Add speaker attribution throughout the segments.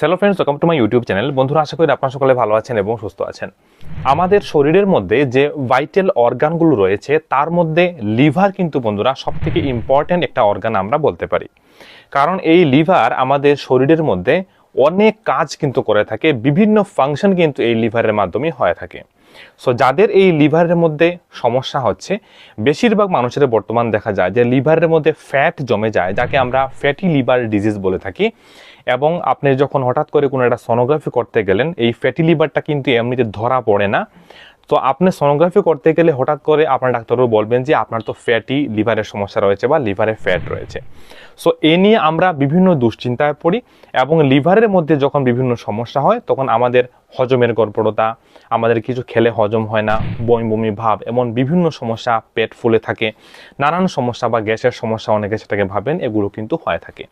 Speaker 1: Hello friends welcome to my YouTube channel বন্ধুরা, আশা করি আপনারা সকলে ভালো আছেন এবং সুস্থ আছেন। আমাদের শরীরের মধ্যে যে ভাইটাল অর্গানগুলো রয়েছে, তার মধ্যে লিভার কিন্তু বন্ধুরা সব থেকে ইম্পর্ট্যান্ট একটা অর্গান আমরা বলতে পারি। কারণ এই লিভার আমাদের শরীরের মধ্যে অনেক কাজ কিন্তু করে থাকে, বিভিন্ন ফাংশন কিন্তু এই লিভারের মাধ্যমে হয়ে থাকে। সো যাদের এই লিভারের মধ্যে সমস্যা হচ্ছে, বেশিরভাগ মানুষের বর্তমান দেখা যায় যে লিভারের মধ্যে ফ্যাট জমে যায়, যাকে আমরা ফ্যাটি লিভার ডিজিজ বলে থাকি। এবং আপনি যখন হঠাৎ করে কোনো একটা সনোগ্রাফি করতে গেলেন, এই ফ্যাটি লিভারটা কিন্তু এমনিতে ধরা পড়ে না। তো আপনি সোনোগ্রাফি করতে গেলে হঠাৎ করে আপনার ডাক্তারবাবু বলবেন যে, আপনার তো ফ্যাটি লিভারের সমস্যা রয়েছে বা লিভারে ফ্যাট রয়েছে। সো এ নিয়ে আমরা বিভিন্ন দুশ্চিন্তায় পড়ি এবং লিভারের মধ্যে যখন বিভিন্ন সমস্যা হয়, তখন আমাদের হজমের গড়বড়তা আমাদের কিছু খেলে হজম হয় না, বমি বমি ভাব, এমন বিভিন্ন সমস্যা পেট ফুলে থাকে, নানান সমস্যা বা গ্যাসের সমস্যা অনেকে সেটাকে ভাবেন, এগুলো কিন্তু হয়ে থাকে।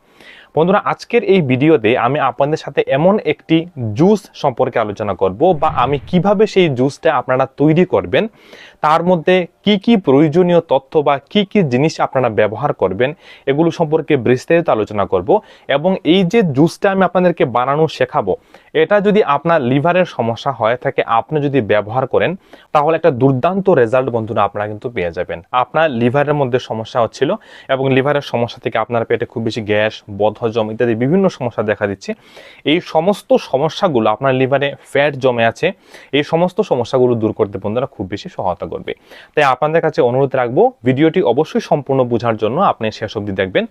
Speaker 1: বন্ধুরা, আজকের এই ভিডিওতে আমি আপনাদের সাথে এমন একটি জুস সম্পর্কে আলোচনা করব বা আমি কীভাবে সেই জুসটা আপনারা তৈরি করবেন তার মধ্যে কি কি প্রয়োজনীয় তথ্য বা কি কি জিনিস আপনারা ব্যবহার করবেন, এগুলো সম্পর্কে বিস্তারিত আলোচনা করব এবং এই যে জুসটা আমি আপনাদেরকে বানানো শেখাবো, এটা যদি আপনার লিভারের সমস্যা হয়ে থাকে, আপনি যদি ব্যবহার করেন, তাহলে একটা দুর্দান্ত রেজাল্ট বন্ধুরা আপনারা কিন্তু পেয়ে যাবেন। আপনার লিভারের মধ্যে সমস্যা হচ্ছিল এবং লিভারের সমস্যা থেকে আপনার পেটে খুব বেশি গ্যাস, বদহজম ইত্যাদি বিভিন্ন সমস্যা দেখা দিচ্ছে। এই সমস্ত সমস্যাগুলো আপনার লিভারে ফ্যাট জমে আছে, এই সমস্ত সমস্যাগুলো দূর করতে বন্ধুরা খুব বেশি সহায়তা করবে। তাই আপনাদের কাছে অনুরোধ রাখব, ভিডিওটি অবশ্যই সম্পূর্ণ বোঝার জন্য আপনি শেষ অবধি দেখবেন।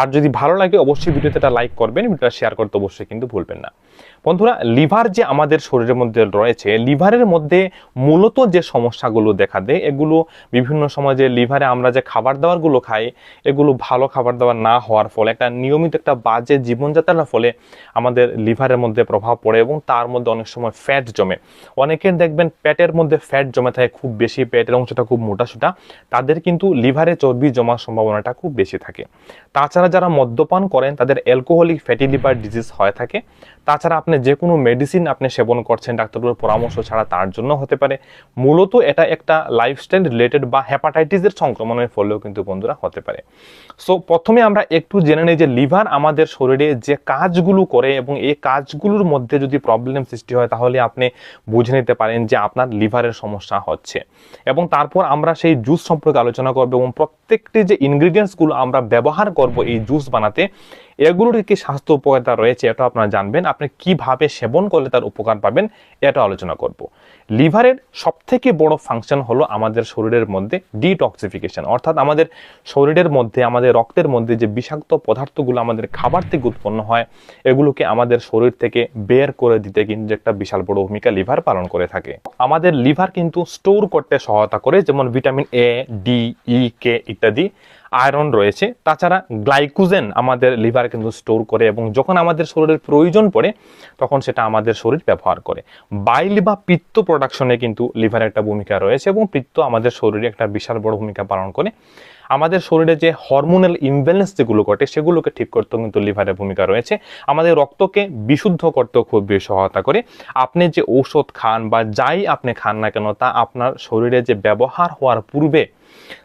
Speaker 1: আর যদি ভালো লাগে, অবশ্যই ভিডিওতে একটা লাইক করবেন, ভিডিওটা শেয়ার করতে অবশ্যই কিন্তু ভুলবেন না। বন্ধুরা, লিভার যে আমাদের শরীরের মধ্যে রয়েছে, লিভারের মধ্যে মূলত যে সমস্যাগুলো দেখা দেয়, এগুলো বিভিন্ন সময় যে লিভারে আমরা যে খাবার দাবারগুলো খাই, এগুলো ভালো খাবার দাবার না হওয়ার ফলে, একটা নিয়মিত একটা বাজে জীবনযাত্রার ফলে আমাদের লিভারের মধ্যে প্রভাব পড়ে এবং তার মধ্যে অনেক সময় ফ্যাট জমে। অনেকের দেখবেন পেটের মধ্যে ফ্যাট জমে থাকে, খুব বেশি পেটের অংশটা খুব মোটাসোটা তাদের কিন্তু লিভারে চর্বি জমার সম্ভাবনাটা খুব বেশি থাকে। তাছাড়া যারা মদ্যপান করেন, তাদের অ্যালকোহলিক ফ্যাটি লিভার ডিজিজ হয়ে থাকে। তাছাড়া আপনি যে কোনো মেডিসিন আপনি সেবন করছেন ডাক্তারবাবুর পরামর্শ ছাড়া তার জন্য হতে পারে। মূলত এটা একটা লাইফস্টাইল রিলেটেড বা হেপাটাইটিসের সংক্রমণের ফলেও কিন্তু বন্ধুরা হতে পারে। সো প্রথমে আমরা একটু জেনে নিই যে লিভার আমাদের শরীরে যে কাজগুলো করে এবং এই কাজগুলোর মধ্যে যদি প্রবলেম সৃষ্টি হয়, তাহলে আপনি বুঝে নিতে পারেন যে আপনার লিভারের সমস্যা হচ্ছে। এবং তারপর আমরা সেই জুস সম্পর্কে আলোচনা করব এবং প্রত্যেকটি যে ইনগ্রিডিয়েন্টসগুলো আমরা ব্যবহার করব এই জুস বানাতে এগুলোর কি স্বাস্থ্য উপকারিতা রয়েছে, এটা আপনারা জানবেন। আপনি কীভাবে সেবন করলে তার উপকার পাবেন, এটা আলোচনা করব। লিভারের সবথেকে বড় ফাংশন হলো আমাদের শরীরের মধ্যে ডিটক্সিফিকেশন অর্থাৎ আমাদের শরীরের মধ্যে, আমাদের রক্তের মধ্যে যে বিষাক্ত পদার্থগুলো আমাদের খাবার থেকে উৎপন্ন হয়, এগুলোকে আমাদের শরীর থেকে বের করে দিতে কিন্তু একটা বিশাল বড় ভূমিকা লিভার পালন করে থাকে। আমাদের লিভার কিন্তু স্টোর করতে সহায়তা করে, যেমন ভিটামিন এ ডি ই কে ইত্যাদি। আয়রন রয়েছে। তাছাড়া গ্লাইকোজেন আমাদের লিভার কিন্তু স্টোর করে এবং যখন আমাদের শরীরের প্রয়োজন পড়ে, তখন সেটা আমাদের শরীর ব্যবহার করে। বাইল বা পিত্ত প্রোডাকশনে কিন্তু লিভারের একটা ভূমিকা রয়েছে এবং পিত্ত আমাদের শরীরে একটা বিশাল বড় ভূমিকা পালন করে। আমাদের শরীরে যে হরমোনাল ইমব্যালেন্স যেগুলো ঘটে, সেগুলোকে ঠিক করতেও কিন্তু লিভারের ভূমিকা রয়েছে। আমাদের রক্তকে বিশুদ্ধ করতেও খুব বেশি সহায়তা করে। আপনি যে ঔষধ খান বা যাই আপনি খান না কেন, তা আপনার শরীরে যে ব্যবহার হওয়ার পূর্বে,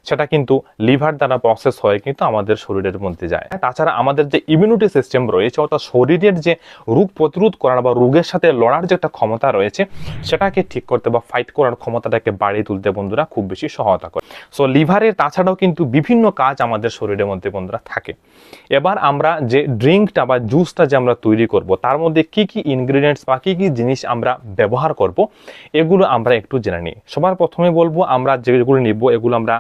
Speaker 1: সেটা কিন্তু লিভার দ্বারা প্রসেস হয়ে কিন্তু আমাদের শরীরের মধ্যে যায়। তাছাড়া আমাদের যে ইমিউনিটি সিস্টেম রয়েছে, অর্থাৎ শরীরের যে রোগ প্রতিরোধ করার বা রোগের সাথে লড়ার যে একটা ক্ষমতা রয়েছে, সেটাকে ঠিক করতে বা ফাইট করার ক্ষমতাটাকে বাড়িয়ে তুলতে বন্ধুরা খুব বেশি সহায়তা করে। সো লিভারের তাছাড়াও কিন্তু বিভিন্ন কাজ আমাদের শরীরের মধ্যে বন্ধুরা থাকে। এবার আমরা যে ড্রিঙ্কটা বা জুসটা যে আমরা তৈরি করব, তার মধ্যে কি কি ইনগ্রিডিয়েন্টস বা কী কী জিনিস আমরা ব্যবহার করব, এগুলো আমরা একটু জেনে নিই। সবার প্রথমে বলব, আমরা যেগুলো নিব, এগুলো আমরা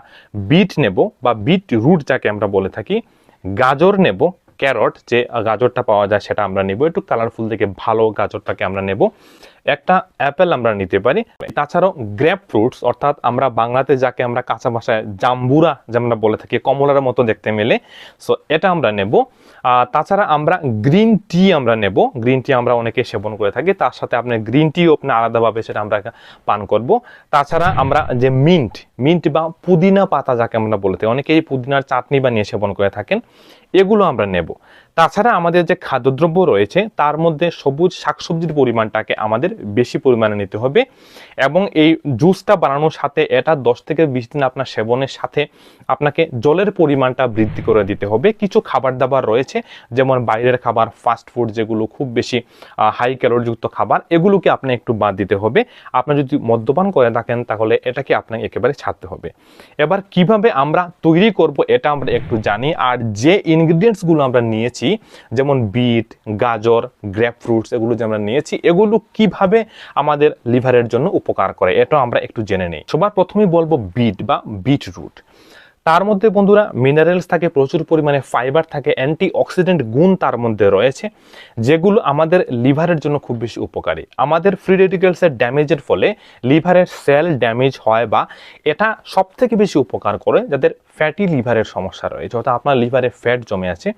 Speaker 1: বিট নেব বা বিট রুট যাকে আমরা বলে থাকি। গাজর নেব, ক্যারট, যে গাজরটা পাওয়া যায় সেটা আমরা নেব। একটু কালারফুল থেকে ভালো গাজরটাকে আমরা নেব। একটা অ্যাপেল আমরা নিতে পারি। তাছাড়াও গ্রেপ ফ্রুটস, অর্থাৎ আমরা বাংলাতে যাকে আমরা কাঁচা ভাষায় জাম্বুরা যে আমরা বলে থাকি, কমলার মতো দেখতে মেলে। সো এটা আমরা নেব। তাছাড়া আমরা গ্রিন টি আমরা নেব। গ্রিন টি আমরা অনেকে সেবন করে থাকি। তার সাথে আপনি গ্রিন টিও আপনি আলাদাভাবে সেটা আমরা পান করব। তাছাড়া আমরা যে মিন্ট মিন্ট বা পুদিনা পাতা যাকে আমরা বলে থাকি, অনেকেই পুদিনার চাটনি বানিয়ে সেবন করে থাকেন। এগুলো আমরা নেব। তাছাড়া আমাদের যে খাদ্যদ্রব্য রয়েছে, তার মধ্যে সবুজ শাকসবজির পরিমাণটাকে আমাদের বেশি পরিমাণে নিতে হবে এবং এই জুসটা বানানোর সাথে এটা দশ থেকে বিশ দিন আপনার সেবনের সাথে আপনাকে জলের পরিমাণটা বৃদ্ধি করে দিতে হবে। কিছু খাবার দাবার রয়েছে, যেমন বাইরের খাবার ফাস্ট ফুড যেগুলো খুব বেশি হাই ক্যালোরিযুক্ত খাবার, এগুলোকে আপনি একটু বাদ দিতে হবে। আপনি যদি মদ্যপান করে থাকেন, তাহলে এটাকে আপনাকে একেবারে ছাড়তে হবে। এবার কীভাবে আমরা তৈরি করব, এটা আমরা একটু জানি। আর যে ইনগ্রিডিয়েন্টসগুলো আমরা নিয়েছি যেমন বিট, গাজর গ্র্যাপ ফ্রুটস এগুলো যে আমরা নিয়েছি, এগুলো কীভাবে আমাদের লিভারের জন্য উপকার করে, এটা আমরা একটু জেনে নিই। সবার প্রথমেই বলব বিট বা বিট রুট তার মধ্যে বন্ধুরা মিনারেলস থাকে, প্রচুর পরিমাণে ফাইবার থাকে অ্যান্টি অক্সিডেন্ট গুণ তার মধ্যে রয়েছে, যেগুলো আমাদের লিভারের জন্য খুব বেশি উপকারী। আমাদের ফ্রি রেডিক্যালসের ড্যামেজের ফলে লিভারের সেল ড্যামেজ হয় বা এটা সব থেকে বেশি উপকার করে যাদের ফ্যাটি লিভারের সমস্যা রয়েছে, অর্থাৎ আপনার লিভারে ফ্যাট জমে আছে।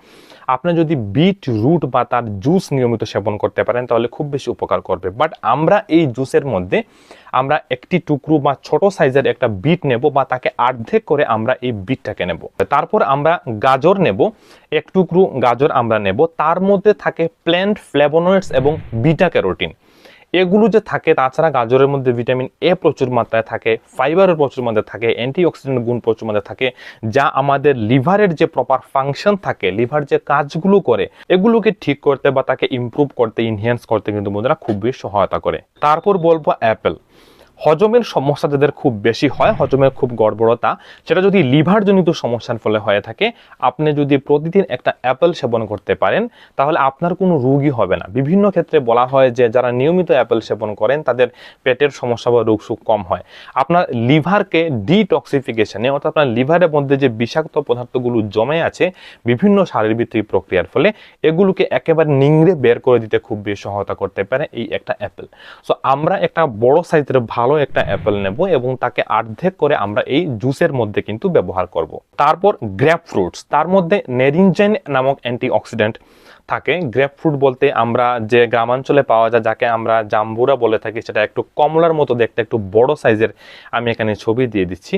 Speaker 1: আপনি যদি বিট রুট বা তার জুস নিয়মিত সেবন করতে পারেন, তাহলে খুব বেশি উপকার করবে। বাট আমরা এই জুসের মধ্যে আমরা একটি টুকরো বা ছোট সাইজের একটা বিট নেব বা তাকে আর্ধেক করে আমরা এই বিটটাকে নেব। তারপর আমরা গাজর নেব, এক টুকরো গাজর আমরা নেব। তার মধ্যে থাকে প্ল্যান্ট ফ্লেভোনয়েডস এবং বিটা ক্যারোটিন এগুলো যে থাকে, তাছাড়া গাজরের মধ্যে ভিটামিন এ প্রচুর মাত্রায় থাকে ফাইবারের প্রচুর মাত্রায় থাকে অ্যান্টিঅক্সিডেন্ট গুণ প্রচুর মাত্রায় থাকে, যা আমাদের লিভারের যে প্রপার ফাংশন থাকে লিভার যে কাজগুলো করে, এগুলোকে ঠিক করতে বা তাকে ইমপ্রুভ করতে ইনহেন্স করতে কিন্তু বন্ধুরা খুবই সহায়তা করে। তারপর বলব অ্যাপেল হজমের সমস্যা যাদের খুব বেশি হয়, হজমের খুব গড়বড়তা সেটা যদি লিভার জনিত সমস্যার ফলে হয়ে থাকে, আপনি যদি প্রতিদিন একটা অ্যাপেল সেবন করতে পারেন, তাহলে আপনার কোনো রোগই হবে না। বিভিন্ন ক্ষেত্রে বলা হয় যে, যারা নিয়মিত অ্যাপেল সেবন করেন, তাদের পেটের সমস্যা বা রোগ সুখ কম হয়। আপনার লিভারকে ডিটক্সিফিকেশনে, অর্থাৎ আপনার লিভারের মধ্যে যে বিষাক্ত পদার্থগুলো জমে আছে, বিভিন্ন শারীরবৃত্তিক প্রক্রিয়ার ফলে, এগুলোকে একেবারে নিংড়ে বের করে দিতে খুব বেশি সহায়তা করতে পারে এই একটা অ্যাপেল। সো আমরা একটা বড় সাইজের ভালো ভালো একটা অ্যাপেল নেব এবং তাকে অর্ধেক করে আমরা এই জুসের মধ্যে কিন্তু ব্যবহার করব। তারপর গ্র্যাপ ফ্রুটস তার মধ্যে নেরিনজেন নামক অ্যান্টিঅক্সিডেন্ট থাকে। গ্র্যাপ ফ্রুট বলতে আমরা যে গ্রামাঞ্চলে পাওয়া যায়, যাকে আমরা জাম্বুরা বলে থাকি, সেটা একটু কমলার মতো দেখতে, একটু বড় সাইজের আমি এখানে ছবি দিয়ে দিচ্ছি।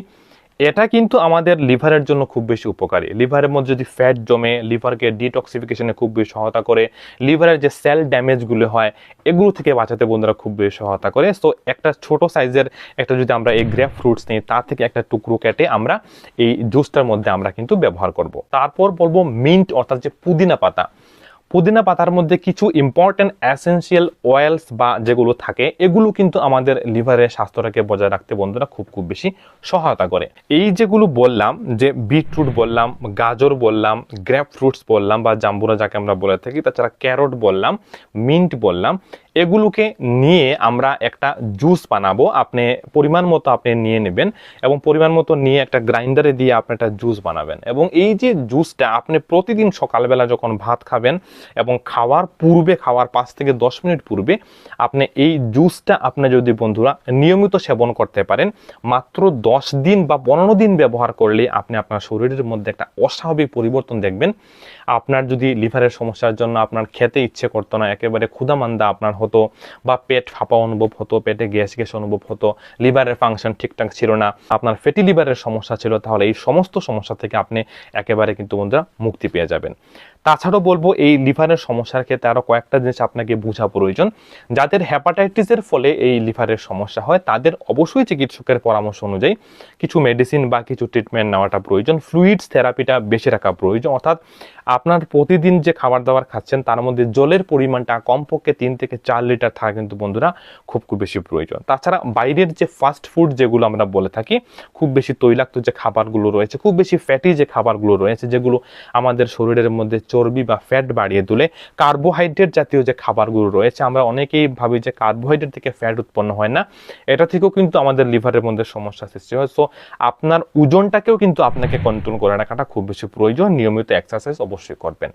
Speaker 1: এটা কিন্তু আমাদের লিভারের জন্য খুব বেশি উপকারী। লিভারের মধ্যে যদি ফ্যাট জমে, লিভারকে ডিটক্সিফিকেশনে খুব বেশি সহায়তা করে, লিভারের যে সেল ড্যামেজগুলো হয়, এগুলো থেকে বাঁচাতে বন্ধুরা খুব বেশি সহায়তা করে। সো একটা ছোট সাইজের একটা যদি আমরা এই গ্রেপ ফ্রুটস নিই, তার থেকে একটা টুকরো কেটে আমরা এই জুসটার মধ্যে আমরা কিন্তু ব্যবহার করব। তারপর বলব মিন্ট অর্থাৎ যে পুদিনা পাতা পুদিনা পাতার মধ্যে কিছু ইম্পর্ট্যান্ট অ্যাসেন্সিয়াল অয়েলস বা যেগুলো থাকে, এগুলো কিন্তু আমাদের লিভারের স্বাস্থ্যটাকে বজায় রাখতে বন্ধুরা খুব খুব বেশি সহায়তা করে। এই যেগুলো বললাম, যে বিটরুট বললাম, গাজর বললাম গ্র্যাপ ফ্রুটস বললাম বা জাম্বুরা যাকে আমরা বলে থাকি, তাছাড়া ক্যারট বললাম মিন্ট বললাম এগুলোকে নিয়ে আমরা একটা জুস বানাবো। আপনি পরিমাণ মতো আপনি নিয়ে নেবেন এবং পরিমাণ মতো নিয়ে একটা গ্রাইন্ডারে দিয়ে আপনি একটা জুস বানাবেন। এবং এই যে জুসটা আপনি প্রতিদিন সকালবেলা যখন ভাত খাবেন এবং খাওয়ার পূর্বে, খাওয়ার পাঁচ থেকে দশ মিনিট পূর্বে আপনি এই জুসটা আপনি যদি বন্ধুরা নিয়মিত সেবন করতে পারেন, মাত্র দশ দিন বা পনেরো দিন ব্যবহার করলে আপনি আপনার শরীরের মধ্যে একটা অস্বাভাবিক পরিবর্তন দেখবেন। আপনার যদি লিভারের সমস্যার জন্য আপনার খেতে ইচ্ছে করতো না, একেবারে ক্ষুদামান্দা আপনার হতো বা পেট ফাঁপা অনুভব হতো, পেটে গ্যাস গ্যাস অনুভব হতো, লিভারের ফাংশন ঠিকঠাক ছিল না, আপনার ফ্যাটি লিভারের সমস্যা ছিল, তাহলে এই সমস্ত সমস্যা থেকে আপনি একেবারে কিন্তু বন্ধুরা মুক্তি পেয়ে যাবেন। তাছাড়াও বলব এই লিভারের সমস্যার ক্ষেত্রে আরও কয়েকটা জিনিস আপনাকে বোঝা প্রয়োজন। যাদের হ্যাপাটাইটিসের ফলে এই লিভারের সমস্যা হয়, তাদের অবশ্যই চিকিৎসকের পরামর্শ অনুযায়ী কিছু মেডিসিন বা কিছু ট্রিটমেন্ট নেওয়াটা প্রয়োজন। ফ্লুইডস থেরাপিটা বেশি রাখা প্রয়োজন। অর্থাৎ আপনার প্রতিদিন যে খাবার দাবার খাচ্ছেন, তার মধ্যে জলের পরিমাণটা কমপক্ষে তিন থেকে চার লিটার থাকা কিন্তু বন্ধুরা খুব খুব বেশি প্রয়োজন। তাছাড়া বাইরের যে ফাস্ট ফুড যেগুলো আমরা বলে থাকি, খুব বেশি তৈলাক্ত যে খাবারগুলো রয়েছে, খুব বেশি ফ্যাটি যে খাবারগুলো রয়েছে, যেগুলো আমাদের শরীরের মধ্যে চর্বি বা ফ্যাট বাড়িয়ে তুলে কার্বোহাইড্রেট জাতীয় যে খাবারগুলো রয়েছে, আমরা অনেকেই ভাবি যে কার্বোহাইড্রেট থেকে ফ্যাট উৎপন্ন হয় না। এটা থেকেও কিন্তু আমাদের লিভারের মধ্যে সমস্যা সৃষ্টি হয়। সো আপনার ওজনটাকেও কিন্তু আপনাকে কন্ট্রোল করে রাখাটা খুব বেশি প্রয়োজন। নিয়মিত এক্সারসাইজ অবশ্যই করবেন।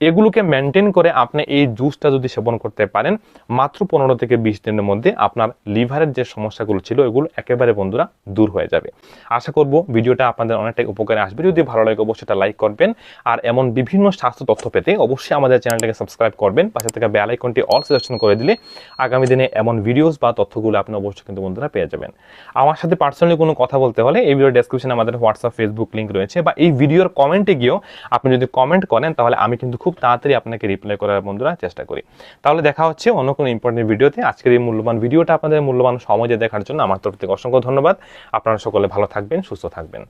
Speaker 1: এগুলোকে মেনটেন করে আপনি এই জুসটা যদি সেবন করতে পারেন, মাত্র পনেরো থেকে বিশ দিনের মধ্যে আপনার লিভারের যে সমস্যাগুলো ছিল, এগুলো একেবারে বন্ধুরা দূর হয়ে যাবে। আশা করব ভিডিওটা আপনাদের অনেকটাই উপকারে আসবে। যদি ভালো লাগে, অবশ্যই এটা লাইক করবেন। আর এমন বিভিন্ন স্বাস্থ্য তথ্য পেতে অবশ্যই আমাদের চ্যানেলটাকে সাবস্ক্রাইব করবেন। পাশে থেকে বেল আইকনটি অল সাজেশন করে দিলে আগামী দিনে এমন ভিডিওস বা তথ্যগুলো আপনি অবশ্যই কিন্তু বন্ধুরা পেয়ে যাবেন। আমার সাথে পার্সোনালি কোনো কথা বলতে হলে এই ভিডিও ডেসক্রিপশনে আমাদের হোয়াটসঅ্যাপ ফেসবুক লিঙ্ক রয়েছে বা এই ভিডিওর কমেন্টে গিয়েও আপনি যদি কমেন্ট করেন, তাহলে আমি কিন্তু খুব তাড়াতাড়ি আপনাকে রিপ্লাই করার বন্ধুরা চেষ্টা করি। তাহলে দেখা হচ্ছে অন্য কোনো ইম্পর্টেন্ট ভিডিওতে আজকের এই মূল্যবান ভিডিওটা আপনাদের মূল্যবান সময় দেখার জন্য আমার তরফ থেকে অসংখ্য ধন্যবাদ। আপনারা সকলে ভালো থাকবেন, সুস্থ থাকবেন।